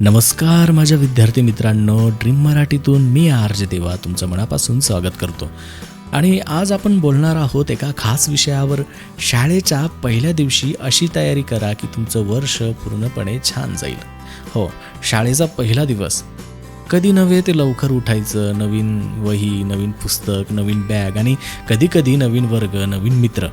नमस्कार माझ्या विद्यार्थी मित्रांनो ड्रीम मराठीतून मी आर जे देवा तुमचं मनापासून स्वागत करतो. आणि आज आपण बोलणार आहोत एका खास विषयावर. शाळेच्या पहिल्या दिवशी अशी तयारी करा की तुमचं वर्ष पूर्णपणे छान जाईल. हो शाळेचा पहिला दिवस. कधी नव्हे ते लवकर उठायचं नवीन वही नवीन पुस्तक नवीन बॅग आणि कधी कधी नवीन वर्ग नवीन मित्र.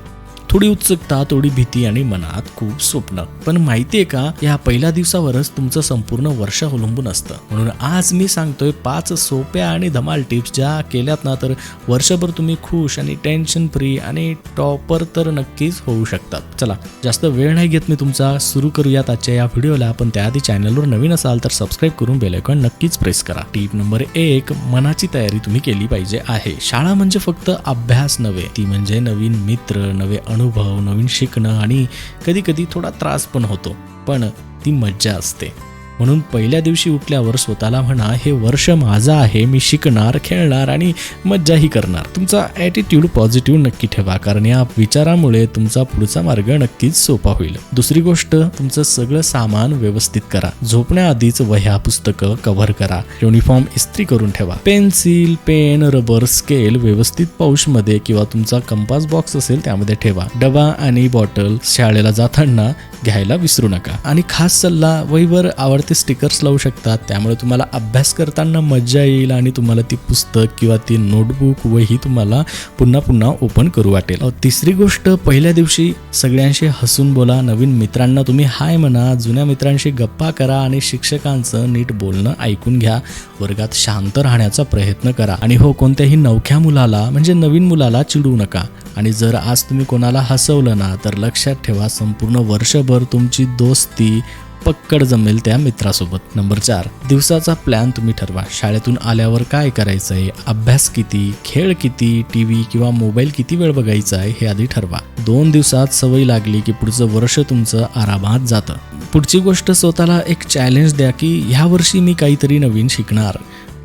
थोडी उत्सुकता थोडी भीती आणि मनात खूप स्वप्न. पण माहिती आहे का या पहिल्या दिवसावरच तुमचं संपूर्ण वर्ष अवलंबून असतं. म्हणून आज मी सांगतोय पाच सोप्या आणि धमाल टिप्स ज्या केल्यात ना तर वर्षभर तुम्ही खुश आणि टेन्शन फ्री आणि टॉपर तर नक्कीच होऊ शकतात. चला जास्त वेळ नाही घेत मी तुमचा सुरू करूयात आजच्या या व्हिडिओला. पण त्याआधी चॅनलवर नवीन असाल तर सबस्क्राईब करून बेलायकॉन नक्कीच प्रेस करा. टीप नंबर एक मनाची तयारी तुम्ही केली पाहिजे आहे. शाळा म्हणजे फक्त अभ्यास नव्हे ती म्हणजे नवीन मित्र नवे अनुभव नवीन शिकणं आणि कधीकधी थोडा त्रास पण होतो पण ती मज्जा असते. म्हणून पहिल्या दिवशी उठल्यावर स्वतःला म्हणा हे वर्ष माझं आहे मी शिकणार खेळणार आणि मज्जाही करणार. तुमचा ॲटिट्यूड पॉझिटिव्ह नक्की ठेवा कारण या विचारामुळे तुमचा पुढचा मार्ग नक्कीच सोपा होईल. दुसरी गोष्ट तुमचं सगळं सामान व्यवस्थित करा. झोपण्याआधीच वह्या पुस्तकं कव्हर करा. युनिफॉर्म इस्त्री करून ठेवा. पेन्सिल पेन रबर स्केल व्यवस्थित पाऊचमध्ये किंवा तुमचा कंपास बॉक्स असेल त्यामध्ये ठेवा. डबा आणि बॉटल शाळेला जाताना घ्यायला विसरू नका. आणि खास सल्ला वहीवर आवडते स्टिकर्स लावू शकतात. त्यामुळे तुम्हाला अभ्यास करताना मज्जा येईल आणि तुम्हाला ती पुस्तक किंवा ती नोटबुक वही तुम्हाला पुन्हा पुन्हा ओपन करू वाटेल. तिसरी गोष्ट पहिल्या दिवशी सगळ्यांशी हसून बोला. नवीन मित्रांना तुम्ही हाय म्हणा जुन्या मित्रांशी गप्पा करा आणि शिक्षकांचं नीट बोलणं ऐकून घ्या. वर्गात शांत राहण्याचा प्रयत्न करा. आणि हो कोणत्याही नवख्या मुलाला म्हणजे नवीन मुलाला चिडू नका. आणि जर आज तुम्ही कोणाला हसवलं ना तर लक्षात ठेवा संपूर्ण वर्षभर तुमची दोस्ती पक्कड जमेल त्या मित्रासोबत. नंबर चार दिवसाचा प्लॅन तुम्ही ठरवा. शाळेतून आल्यावर काय करायचं आहे अभ्यास किती? खेळ किती? टी व्ही किंवा मोबाईल किती वेळ बघायचा आहे हे आधी ठरवा. दोन दिवसात सवय लागली की पुढचं वर्ष तुमचं आरामात जातं. पुढची गोष्ट स्वतःला एक चॅलेंज द्या की ह्या वर्षी मी काहीतरी नवीन शिकणार.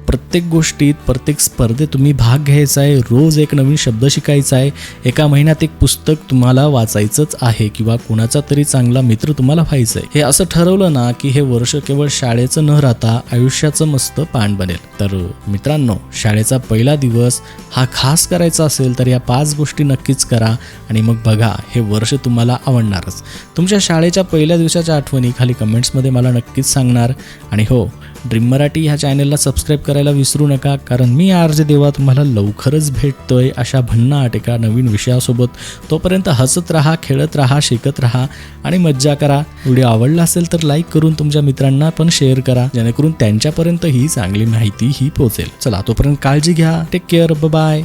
प्रत्येक गोष्टीत प्रत्येक स्पर्धेत तुम्ही भाग घ्यायचा आहे रोज एक नवीन शब्द शिकायचा आहे एका महिन्यात एक पुस्तक तुम्हाला वाचायचंच आहे किंवा कोणाचा तरी चांगला मित्र तुम्हाला व्हायचं आहे हे असं ठरवलं ना की हे वर्ष केवळ शाळेचं न राहता आयुष्याचं मस्त पान बनेल. तर मित्रांनो शाळेचा पहिला दिवस हा खास करायचा असेल तर या पाच गोष्टी नक्कीच करा आणि मग बघा हे वर्ष तुम्हाला आवडणारच. तुमच्या शाळेच्या पहिल्या दिवसाच्या आठवणी खाली कमेंट्समध्ये मला नक्कीच सांगणार. आणि हो ड्रीम मराठी ह्या चॅनलला सबस्क्राईब करायला विसरू नका कारण मी आर जे देवा तुम्हाला लवकरच भेटतोय अशा भन्नाट एका नवीन विषयासोबत. तोपर्यंत हसत राहा खेळत राहा शिकत राहा आणि मज्जा करा. व्हिडिओ आवडला असेल तर लाईक करून तुमच्या मित्रांना पण शेअर करा जेणेकरून त्यांच्यापर्यंत ही चांगली माहिती ही पोहोचेल. चला तोपर्यंत काळजी घ्या. Take care bye